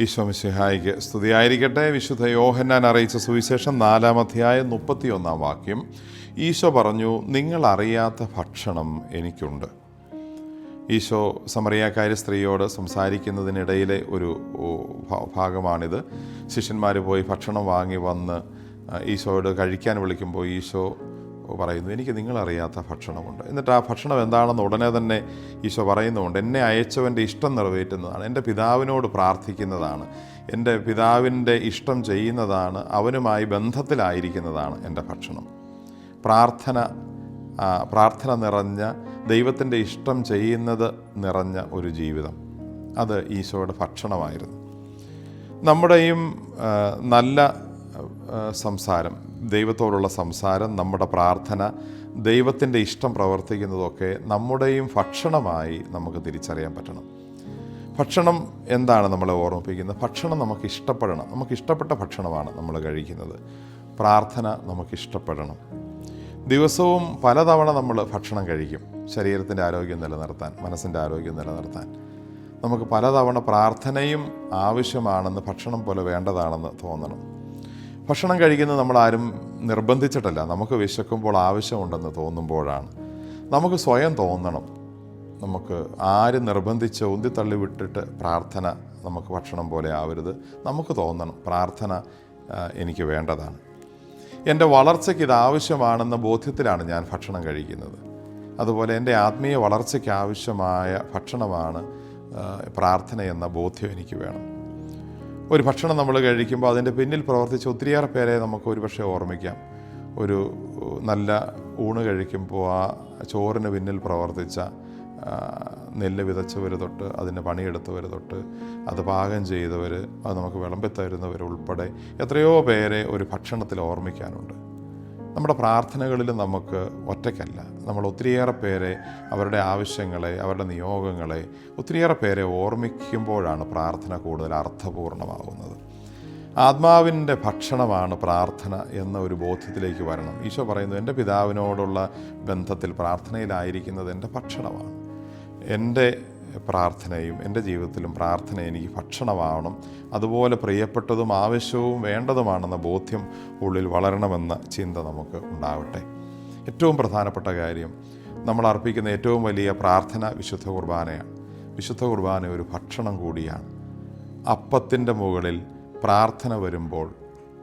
ഈശോമിശിഹായിക്ക് സ്തുതിയായിരിക്കട്ടെ. വിശുദ്ധ യോഹന്നാൻ അറിയിച്ച സുവിശേഷം നാലാം അധ്യായം മുപ്പത്തിയൊന്നാം വാക്യം. ഈശോ പറഞ്ഞു നിങ്ങൾ അറിയാത്ത ഭക്ഷണം എനിക്കുണ്ട്. ഈശോ സമറിയാക്കാരി സ്ത്രീയോട് സംസാരിക്കുന്നതിനിടയിലെ ഒരു ഭാഗമാണിത്. ശിഷ്യന്മാർ പോയി ഭക്ഷണം വാങ്ങി വന്ന് ഈശോയോട് കഴിക്കാൻ വിളിക്കുമ്പോൾ ഈശോ പറയുന്നു എനിക്ക് നിങ്ങളറിയാത്ത ഭക്ഷണമുണ്ട്. എന്നിട്ട് ആ ഭക്ഷണം എന്താണെന്ന് ഉടനെ തന്നെ ഈശോ പറയുന്നുണ്ട് എന്നെ അയച്ചവന്റെ ഇഷ്ടം നിറവേറ്റുന്നതാണ് എന്റെ പിതാവിനോട് പ്രാർത്ഥിക്കുന്നതാണ് എന്റെ പിതാവിന്റെ ഇഷ്ടം ചെയ്യുന്നതാണ് അവനുമായി ബന്ധത്തിലായിരിക്കുന്നതാണ് എന്റെ ഭക്ഷണം. പ്രാർത്ഥന പ്രാർത്ഥന നിറഞ്ഞ ദൈവത്തിന്റെ ഇഷ്ടം ചെയ്യുന്നത് നിറഞ്ഞ ഒരു ജീവിതം. അത് ഈശോയുടെ ഭക്ഷണമായിരുന്നു. നമ്മുടെയും നല്ല സംസാരം. ദൈവത്തോടുള്ള സംസാരം നമ്മുടെ പ്രാർത്ഥന ദൈവത്തിന്റെ ഇഷ്ടം പ്രവർത്തിക്കുന്നതൊക്കെ നമ്മുടെയും ഭക്ഷണമായി നമുക്ക് തിരിച്ചറിയാൻ പറ്റണം. ഭക്ഷണം എന്താണ് നമ്മളെ ഓർമ്മിപ്പിക്കുന്നത്? ഭക്ഷണം നമുക്ക് ഇഷ്ടപ്പെടണം. നമുക്ക് ഇഷ്ടപ്പെട്ട ഭക്ഷണമാണ് നമ്മൾ കഴിക്കുന്നത്. പ്രാർത്ഥന നമുക്ക് ഇഷ്ടപ്പെടണം. ദിവസവും പലതവണ നമ്മൾ ഭക്ഷണം കഴിക്കും. ശരീരത്തിന്റെ ആരോഗ്യം നിലനിർത്താൻ മനസ്സിന്റെ ആരോഗ്യം നിലനിർത്താൻ. നമുക്ക് പലതവണ പ്രാർത്ഥനയും ആവശ്യമാണെന്ന് ഭക്ഷണം പോലെ വേണ്ടതാണെന്ന് തോന്നണം. ഭക്ഷണം കഴിക്കുന്നത് നമ്മളാരും നിർബന്ധിച്ചിട്ടല്ല. നമുക്ക് വിശക്കുമ്പോൾ ആവശ്യമുണ്ടെന്ന് തോന്നുമ്പോഴാണ്. നമുക്ക് സ്വയം തോന്നണം. നമുക്ക് ആര് നിർബന്ധിച്ച് ഉന്തിത്തള്ളി വിട്ടിട്ട് പ്രാർത്ഥന നമുക്ക് ഭക്ഷണം പോലെ ആവരുത്. നമുക്ക് തോന്നണം. പ്രാർത്ഥന എനിക്ക് വേണ്ടതാണ്. എന്റെ വളർച്ചയ്ക്ക് ഇത് ആവശ്യമാണെന്ന ബോധ്യത്തിലാണ് ഞാൻ ഭക്ഷണം കഴിക്കുന്നത്. അതുപോലെ എന്റെ ആത്മീയ വളർച്ചയ്ക്ക് ആവശ്യമായ ഭക്ഷണമാണ് പ്രാർത്ഥന എന്ന ബോധ്യം എനിക്ക് വേണം. ഒരു ഭക്ഷണം നമ്മൾ കഴിക്കുമ്പോൾ അതിന്റെ പിന്നിൽ പ്രവർത്തിച്ച ഒത്തിരിയേറെ പേരെ നമുക്ക് ഒരുപക്ഷെ ഓർമ്മിക്കാം. ഒരു നല്ല ഊണ് കഴിക്കുമ്പോൾ ആ ചോറിന് പിന്നിൽ പ്രവർത്തിച്ച നെല്ല് വിതച്ചവർ തൊട്ട് അതിന് പണിയെടുത്തവർ തൊട്ട് അത് പാകം ചെയ്തവർ അത് നമുക്ക് വിളമ്പിത്തരുന്നവർ ഉൾപ്പെടെ എത്രയോ പേരെ ഒരു ഭക്ഷണത്തിൽ ഓർമ്മിക്കാനുണ്ട്. നമ്മുടെ പ്രാർത്ഥനകളിൽ നമുക്ക് ഒറ്റയ്ക്കല്ല. നമ്മൾ ഒത്തിരിയേറെ പേരെ അവരുടെ ആവശ്യങ്ങളെ അവരുടെ നിയോഗങ്ങളെ ഒത്തിരിയേറെ പേരെ ഓർമ്മിക്കുമ്പോഴാണ് പ്രാർത്ഥന കൂടുതൽ അർത്ഥപൂർണമാകുന്നത്. ആത്മാവിന്റെ ഭക്ഷണമാണ് പ്രാർത്ഥന എന്ന ഒരു ബോധ്യത്തിലേക്ക് വരണം. ഈശോ പറയുന്നു എന്റെ പിതാവിനോടുള്ള ബന്ധത്തിൽ പ്രാർത്ഥനയിലായിരിക്കുന്നത് എന്റെ ഭക്ഷണമാണ്. എന്റെ പ്രാർത്ഥനയും എന്റെ ജീവിതത്തിലും പ്രാർത്ഥന എനിക്ക് ഭക്ഷണമാവണം. അതുപോലെ പ്രിയപ്പെട്ടതും ആവശ്യവും വേണ്ടതുമാണെന്ന ബോധ്യം ഉള്ളിൽ വളരണമെന്ന ചിന്ത നമുക്ക് ഉണ്ടാവട്ടെ. ഏറ്റവും പ്രധാനപ്പെട്ട കാര്യം നമ്മൾ അർപ്പിക്കുന്ന ഏറ്റവും വലിയ പ്രാർത്ഥന വിശുദ്ധ കുർബാനയാണ്. വിശുദ്ധ കുർബാന ഒരു ഭക്ഷണം കൂടിയാണ്. അപ്പത്തിന്റെ മുകളിൽ പ്രാർത്ഥന വരുമ്പോൾ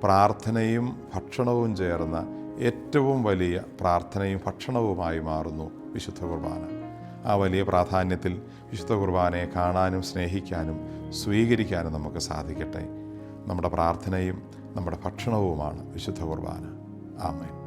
പ്രാർത്ഥനയും ഭക്ഷണവും ചേർന്ന ഏറ്റവും വലിയ പ്രാർത്ഥനയും ഭക്ഷണവുമായി മാറുന്നു വിശുദ്ധ കുർബാന. ആ വലിയ പ്രാധാന്യത്തിൽ വിശുദ്ധ കുർബാനയെ കാണാനും സ്നേഹിക്കാനും സ്വീകരിക്കാനും നമുക്ക് സാധിക്കട്ടെ. നമ്മുടെ പ്രാർത്ഥനയും നമ്മുടെ ഭക്ഷണവുമാണ് വിശുദ്ധ കുർബാന. ആമേൻ.